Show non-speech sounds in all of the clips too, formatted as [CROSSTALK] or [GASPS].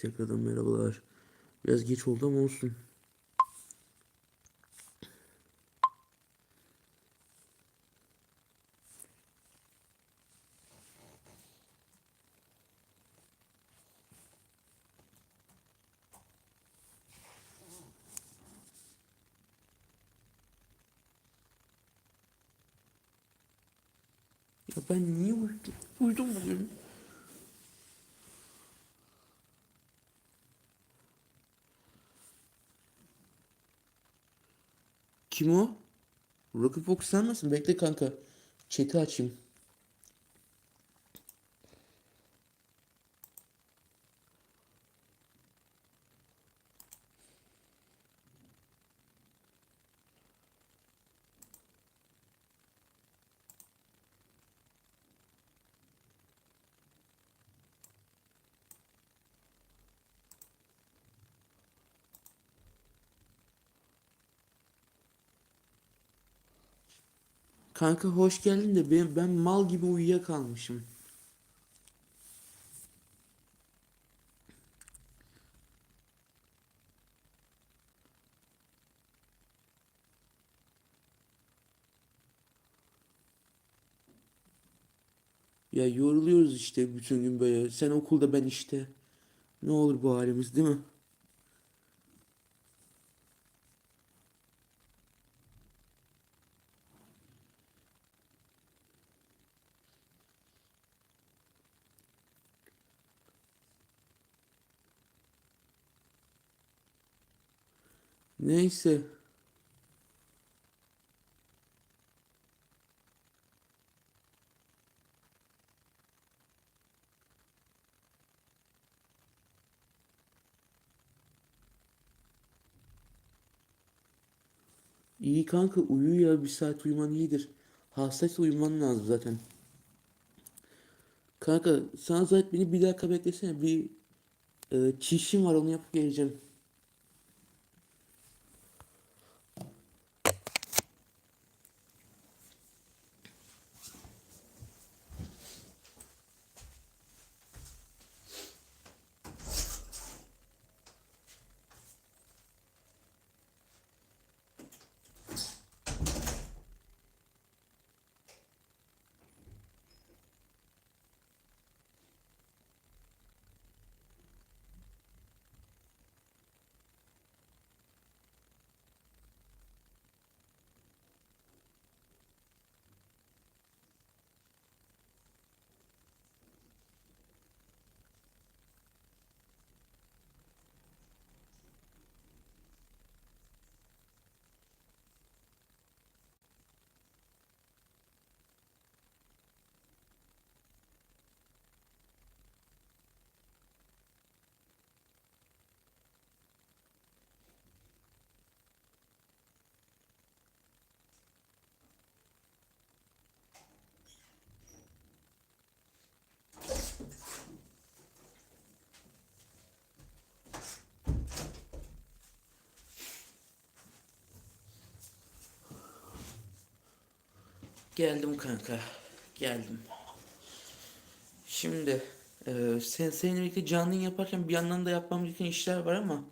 Tekrardan merhabalar. Biraz geç oldu ama olsun. Kim o? Rocky Fox sen misin? Bekle kanka. Chat'i açayım. Kanka hoş geldin de ben, ben mal gibi uyuyakalmışım. Ya yoruluyoruz işte bütün gün böyle. Sen okulda ben işte. Ne olur bu halimiz değil mi? Neyse. İyi kanka uyu ya bir saat uyuman iyidir. Hastaysa uyuman lazım zaten. Kanka sana zaten beni bir dakika beklesene bir e, çişim var onu yapıp geleceğim. Geldim kanka. Geldim. Şimdi e, sen seninle birlikte canlı yaparken bir yandan da yapmam gereken işler var ama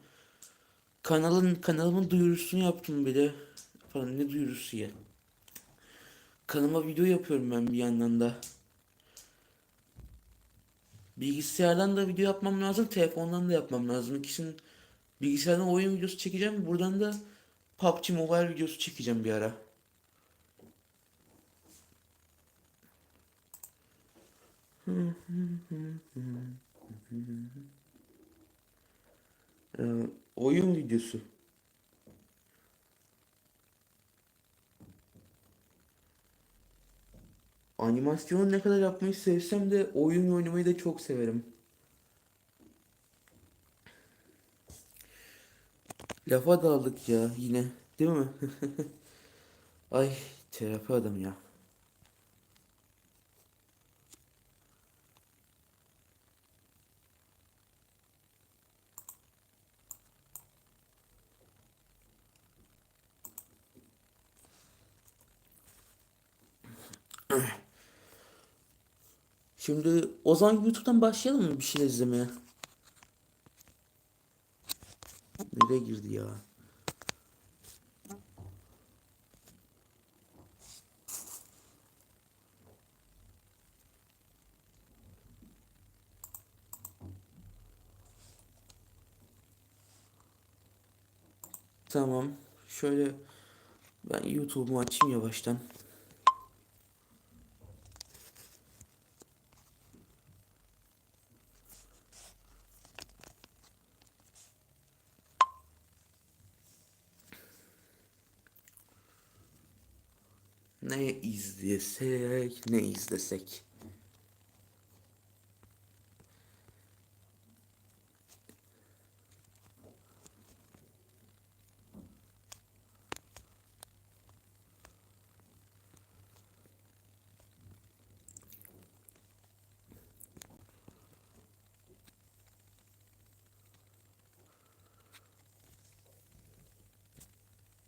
kanalın kanalımın duyurusunu yaptım bile. Falan ne duyurusu ya? Kanalıma video yapıyorum ben bir yandan da. Bilgisayardan da video yapmam lazım, telefondan da yapmam lazım. İkisinin bilgisayardan oyun videosu çekeceğim. Buradan da PUBG Mobile videosu çekeceğim bir ara. Ee, oyun videosu. Animasyonu ne kadar yapmayı sevsem de oyun oynamayı da çok severim. Lafa daldık ya yine, değil mi? [LAUGHS] Ay terapi adam ya. Şimdi o zaman YouTube'dan başlayalım mı bir şeyler izlemeye? devreye girdi ya. Tamam. Şöyle ben YouTube'umu açayım yavaştan. Ne izlesek, ne izlesek.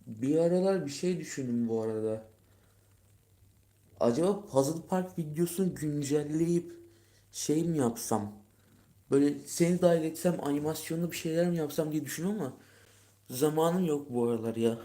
Bir aralar bir şey düşündüm bu arada. Acaba Puzzle Park videosunu güncelleyip şey mi yapsam? Böyle seni dahil etsem animasyonlu bir şeyler mi yapsam diye düşünüyorum ama zamanım yok bu aralar ya.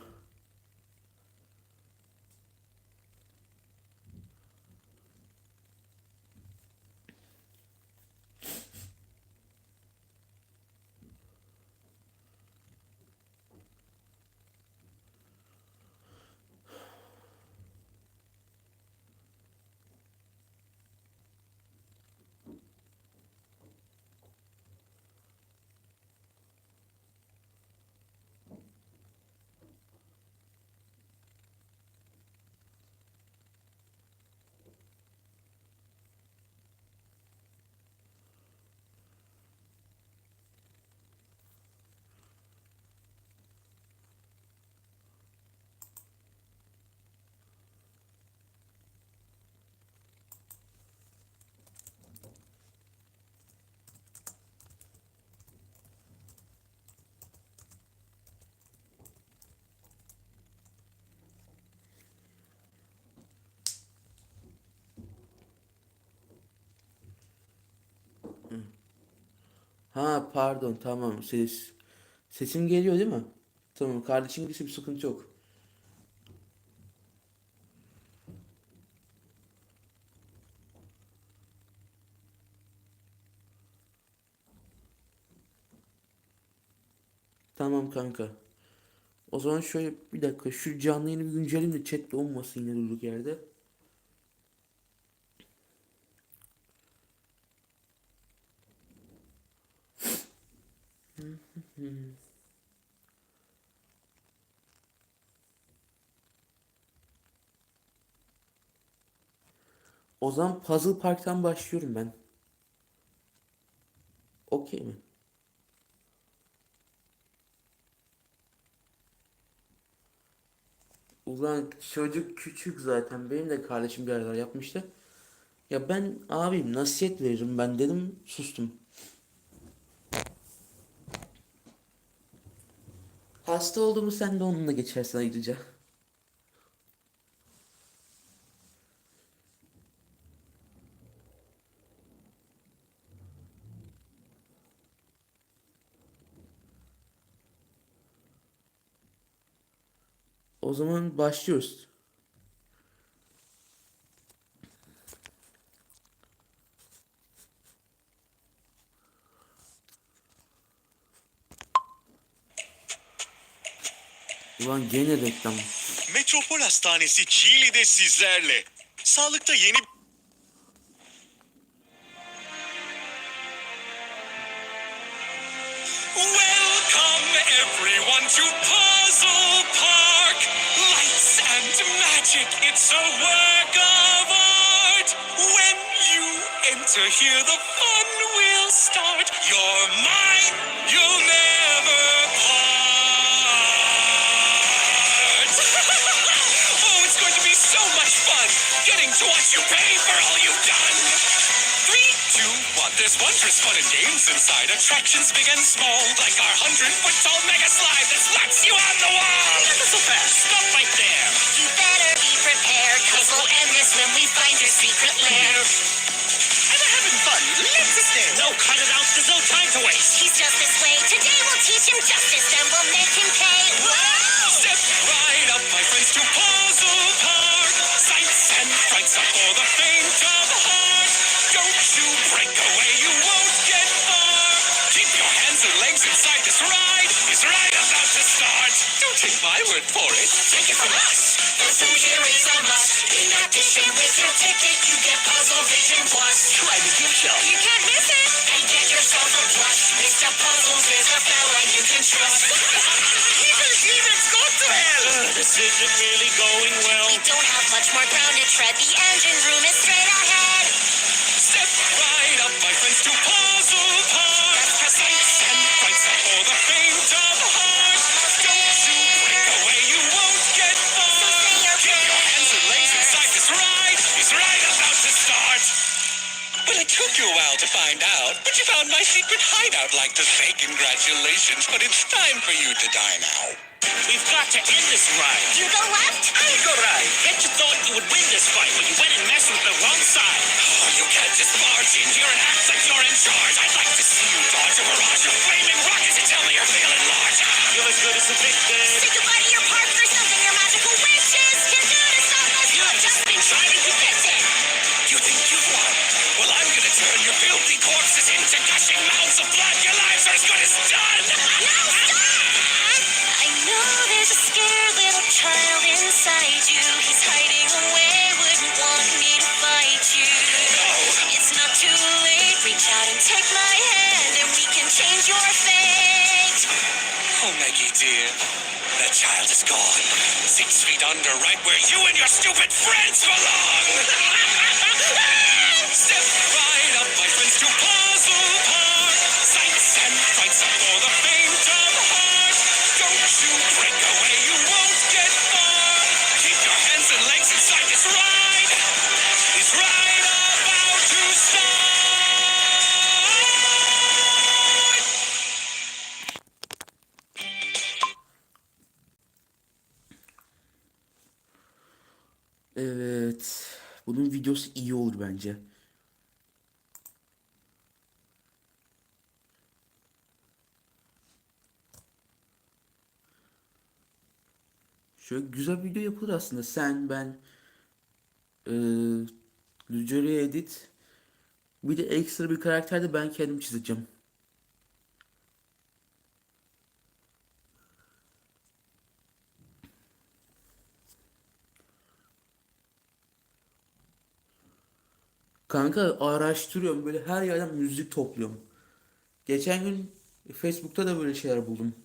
Ha pardon tamam ses sesim geliyor değil mi? Tamam kardeşim gitse bir sıkıntı yok. Tamam kanka. O zaman şöyle bir dakika şu canlı yayını bir güncelleyeyim de chat olmasın yine durduk yerde. O zaman Puzzle Park'tan başlıyorum ben. Okey mi? Ulan çocuk küçük zaten. Benim de kardeşim bir aralar yapmıştı. Ya ben abim nasihat veririm ben dedim sustum. Hasta olduğumu sen de onunla geçersin ayrıca. Zaman başlıyoruz. Ulan gene reklam. Metropol Hastanesi Çiğli'de sizlerle. Sağlıkta yeni Welcome everyone to magic, it's a work of art. When you enter here, the fun will start. You're mine, you'll never part. [LAUGHS] oh, it's going to be so much fun getting to watch you pay for all you've done. Three, two, one. There's wondrous fun and games inside. Attractions big and small, like our hundred foot tall mega slide that slaps you on the wall. Not so fast. Stop right there. You this when we find your secret lair. And they're having fun. Let's assist No, cut it out. There's no time to waste. He's just this way. Today we'll teach him justice, then we'll make him pay. Whoa! Step right up, my friends, to Puzzle Park. Sights and frights are for the faint of heart. Don't you break away, you won't get far. Keep your hands and legs inside this ride. It's right about to start. Don't take my word for it. Take it from us. Here is a must. In addition, with your ticket, you get Puzzle Vision Plus. Try the gift shop. You can't miss it. And get yourself a plush. Mr. Puzzles is a fella you can trust. Even Steven's got to hell. this isn't really going well. We don't have much more ground to tread. The engine room is straight ahead. Find out, but you found my secret hideout like to say congratulations, but it's time for you to die now. We've got to end this ride. You go left. I go right. Bet you thought you would win this fight, but you went and messed with the wrong side. Oh, you can't just barge in and you're in child is gone. Six feet under, right where you and your stupid friends belong. [LAUGHS] videosu iyi olur bence. Şöyle güzel video yapılır aslında. Sen, ben, eee Luceri Edit. Bir de ekstra bir karakter de ben kendim çizeceğim. Kanka araştırıyorum böyle her yerden müzik topluyorum. Geçen gün Facebook'ta da böyle şeyler buldum.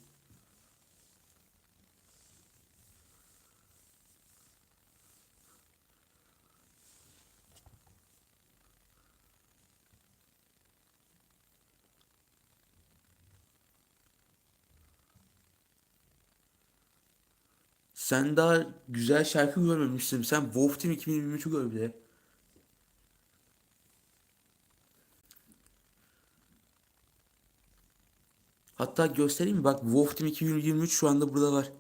Sen daha güzel şarkı görmemişsin. Sen Wolf Team 2023'ü gör bir Hatta göstereyim mi? Bak Wolf Team 2023 şu anda burada var.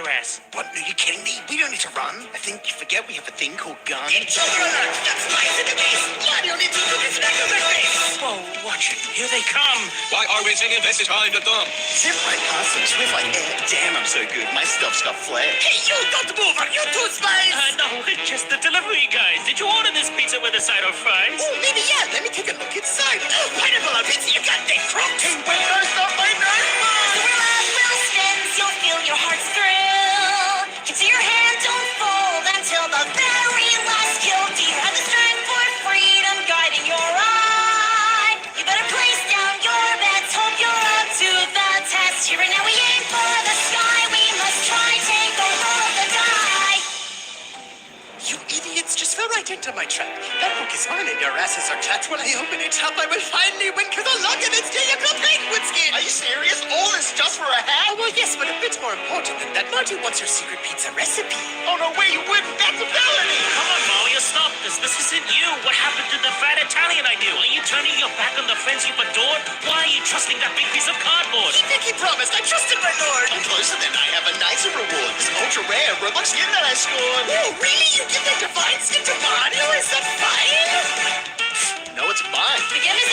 Fast, so they'll get your ass. What, are you kidding me? We don't need to run. I think you forget we have a thing called guns. Children alert! That's lies in the base! Mario needs to look at their face! Whoa, watch it. Here they come. Why are we singing This is Time to Dump? Zip right past them, swift like air. Damn, I'm so good. My stuff's got flair. Hey, you don't move! Are you two spies? Uh, no, it's just the delivery guys. Did you order this pizza with a side of fries? Oh, maybe, yeah. Let me take a look inside. Oh, [GASPS] Pineapple on pizza, you got the crooks! Hey, wait, no, stop my nightmare! The world will spin, you'll feel your hearts thrill. Into your hand, don't fold until the very last kill. Do roll the die. You idiots just fell right into my trap. That will is fine and your asses are chapped. When I open it up, I will finally win because I'll look and it's Jacob Penguin skin. Are you serious? All this just for a hat? Oh, well, yes, but a bit more important than that. Marty wants your secret pizza recipe. Oh, no way, you wouldn't. That's a felony. Come on, Mario, stop this. This isn't you. What happened to the fat Italian I knew? Are you turning your back on the friends you've adored? Why are you trusting that big piece of cardboard? He think he promised. I trusted my lord. Oh, closer than I have a nicer reward. This ultra rare robot skin that I scored. Oh, really? You give that divine skin to Mario? Is that fine? No, it's mine. The game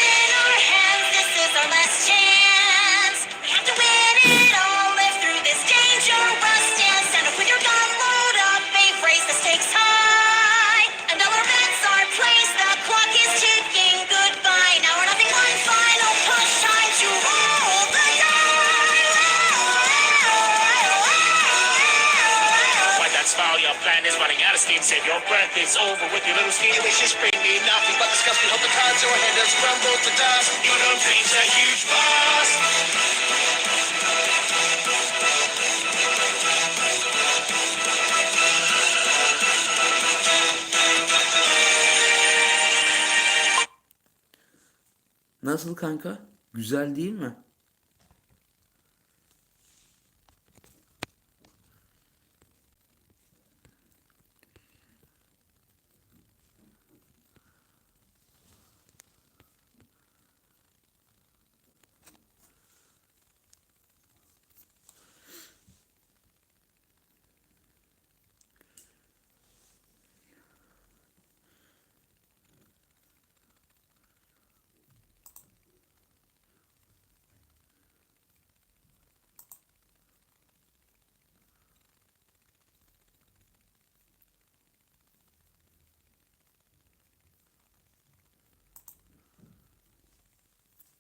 is steam. Save your breath. It's over with your little. Your wishes bring me nothing but disgust. We hope the cards your hand has crumbled to dust. You don't change a huge boss. Nasıl kanka? Güzel değil mi?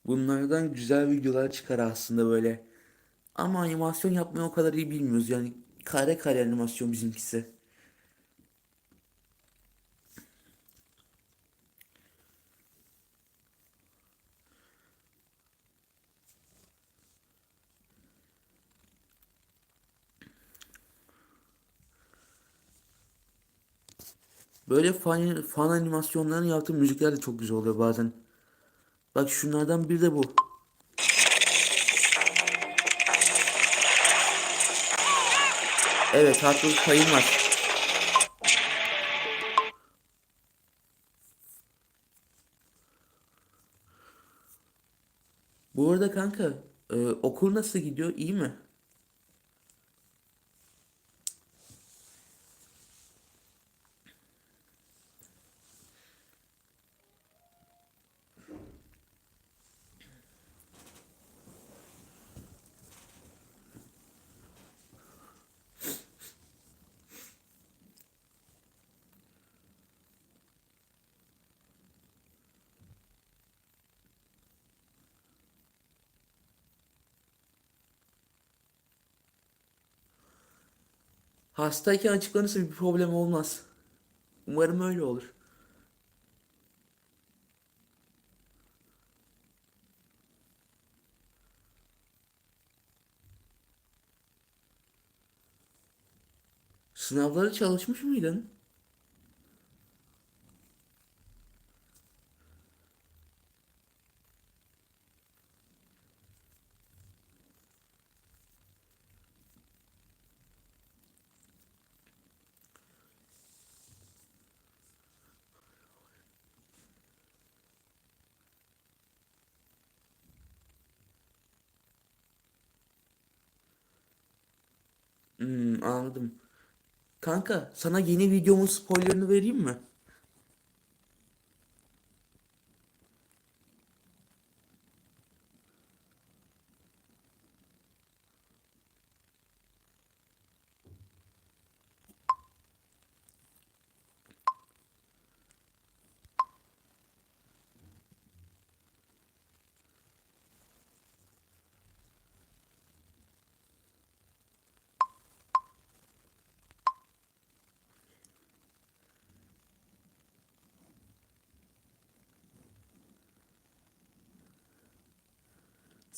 Bunlardan güzel videolar çıkar aslında böyle. Ama animasyon yapmayı o kadar iyi bilmiyoruz. Yani kare kare animasyon bizimkisi. Böyle fan, fan animasyonlarını yaptığım müzikler de çok güzel oluyor bazen. Bak şunlardan biri de bu. Evet haklılık payım var. Bu arada kanka e, okul nasıl gidiyor iyi mi? Hastayken açıklanırsa bir problem olmaz. Umarım öyle olur. Sınavlara çalışmış mıydın? Anladım. Kanka sana yeni videomun spoilerını vereyim mi?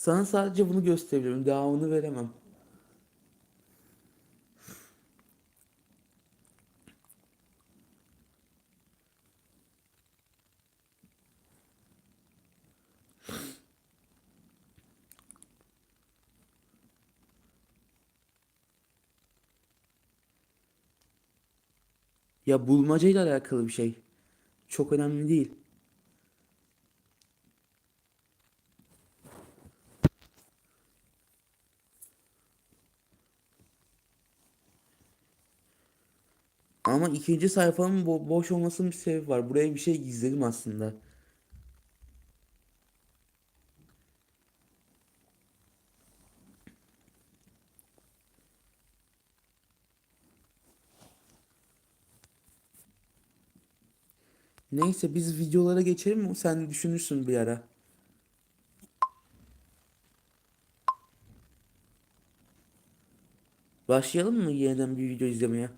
Sana sadece bunu gösterebilirim. Devamını veremem. Ya bulmaca ile alakalı bir şey. Çok önemli değil. Ama ikinci sayfanın bo- boş olmasının bir sebebi var. Buraya bir şey gizledim aslında. Neyse biz videolara geçelim mi? Sen düşünürsün bir ara. Başlayalım mı yeniden bir video izlemeye?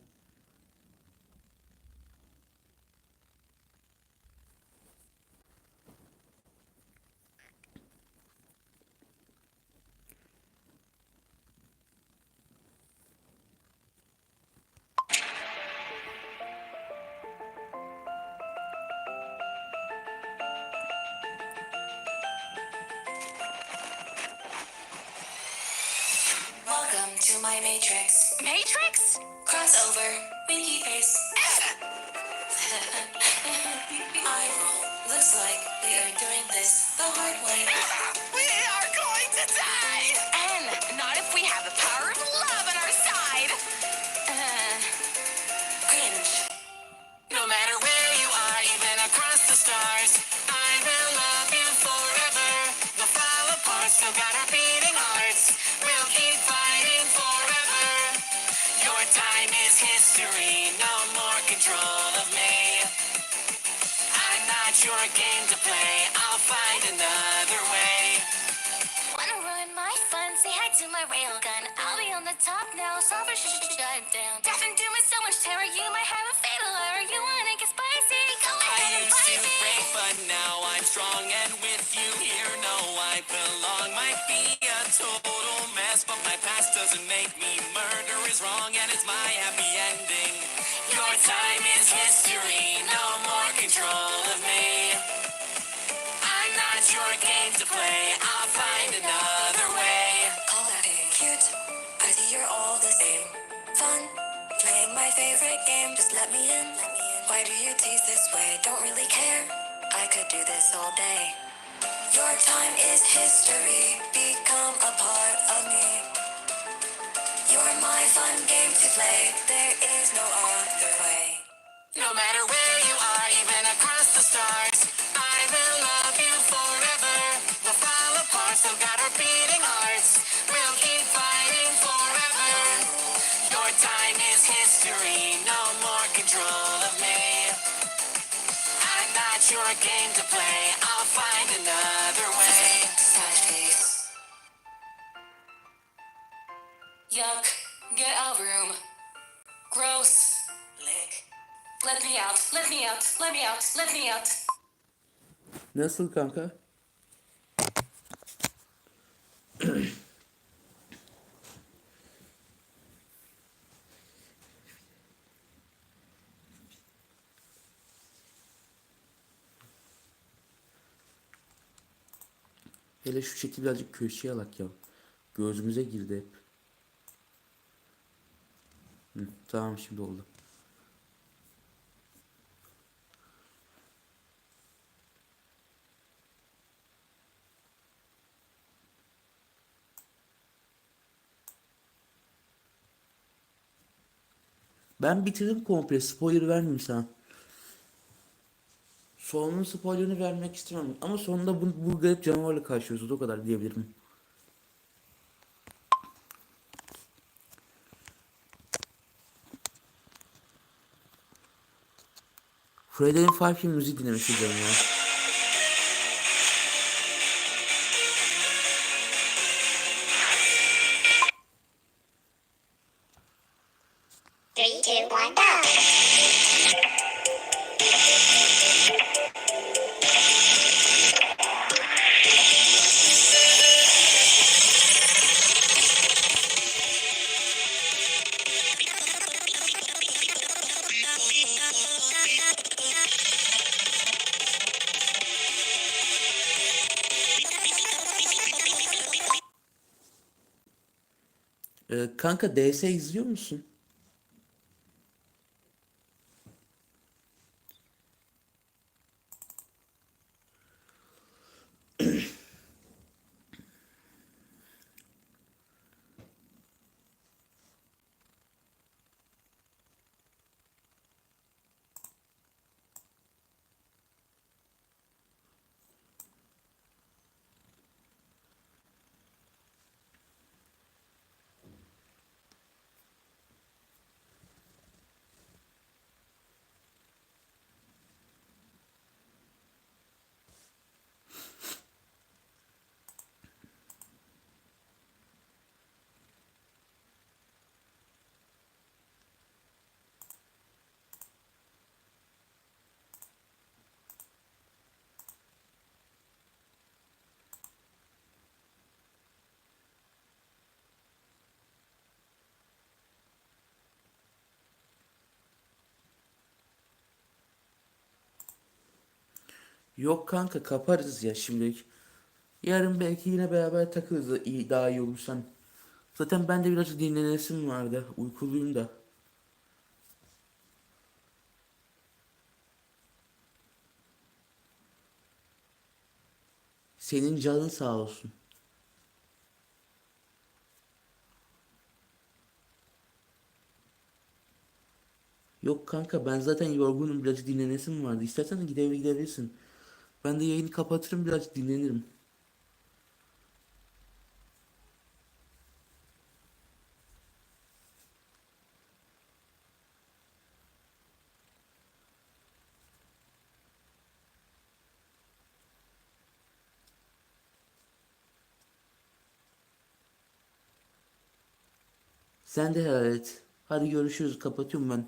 To my matrix. Matrix? Crossover. Winky face. [LAUGHS] I roll. Looks like we are doing this the hard way. [LAUGHS] We are going to die! And not if we have the power of love on our side. Uh, [LAUGHS] Cringe. No matter where you are, even across the stars, I will love you forever. We'll fall apart, still got our fun? To my railgun. I'll be on the top now. Solve a sh sh sh shut down. Death and doom is so much terror. You might have a fatal error. You wanna get spicy? Go I ahead and used to me. break, but now I'm strong and with you here. No, I belong. Might be a total mess, but my past doesn't make me. Murder is wrong, and it's my happy ending. Your time is history. No more control of me. I'm not your game to play. I'll favorite game. Just let me in. Why do you tease this way? Don't really care. I could do this all day. Your time is history. Become a part of me. You're my fun game to play. There is no other way. No matter where you are, even across the stars, I will love you forever. We'll fall apart, still got our beating your game to play, I'll find another way. Yuck. Get out room. Gross. Lick. Let me out. Let me out. Let me out. Let me out. Nasıl kanka? Hele şu şekil birazcık köşeye alak ya. Gözümüze girdi hep. Hı, tamam şimdi oldu. Ben bitirdim komple. Spoiler vermeyeyim sana. Sonunun spoilerını vermek istemem. Ama sonunda bu, bu garip canavarla karşılaşıyoruz. O kadar diyebilirim. Freddy'nin Five Film müzik dinlemek istiyorum ya. Kanka DS izliyor musun? Yok kanka kaparız ya şimdilik. Yarın belki yine beraber takılırız da iyi, daha iyi olursan. Zaten ben de biraz dinlenesim vardı. Uykuluyum da. Senin canın sağ olsun. Yok kanka ben zaten yorgunum biraz dinlenesim vardı. İstersen gideve gidebilirsin. Ben de yayını kapatırım biraz dinlenirim. Sen de helal et. Hadi görüşürüz. Kapatıyorum ben.